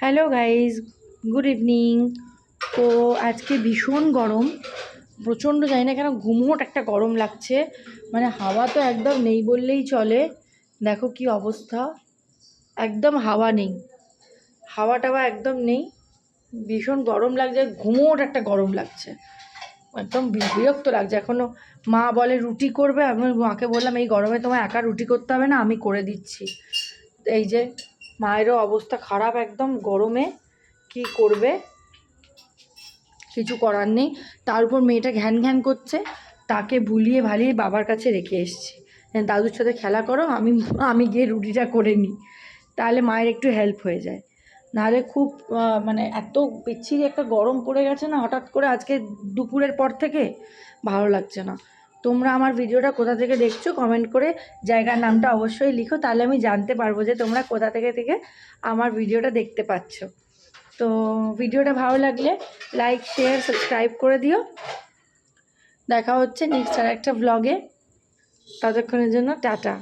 Hello guys good evening. তো আজকে ভীষণ গরম। প্রচণ্ড জানি না কেন ঘুমোট একটা গরম লাগছে। মানে হাওয়া তো একদম নেই বললেই চলে। দেখো কি অবস্থা। একদম হাওয়া নেই। হাওয়া টাওয়া একদম নেই। ভীষণ গরম লাগছে, ঘুমোট একটা গরম লাগছে। একদম বিরক্ত লাগছে। এখনও মা বলে রুটি করবে, আমি মাকে বললাম, এই গরমে তোমায় একা রুটি করতে হবে না, আমি করে দিচ্ছি। এই যে মায়েরও অবস্থা খারাপ একদম গরমে। কি করবে? কিছু করার নেই। তার উপর মেয়েটা ঘ্যান ঘ্যান করছে। তাকে ভুলিয়ে ভালিয়ে বাবার কাছে রেখে এসেছি। দাদুর সাথে খেলা করো, আমি আমি গিয়ে রুটিটা করে নিই। তাহলে মায়ের একটু হেল্প হয়ে যায়। নাহলে খুব মানে এত বিচ্ছিরি একটা গরম পড়ে গেছে না, হঠাৎ করে আজকে দুপুরের পর থেকে ভালো লাগছে না। তোমরা আমার ভিডিওটা কোথা থেকে দেখছ কমেন্ট করে জায়গার নামটা অবশ্যই লিখো, তাহলে আমি জানতে পারব যে তোমরা কোথা থেকে থেকে আমার ভিডিওটা দেখতে পাচ্ছ। তো ভিডিওটা ভালো লাগলে লাইক শেয়ার সাবস্ক্রাইব করে দিও। দেখা হচ্ছে নেক্সট আর একটা ব্লগে ততক্ষণের জন্য টাটা।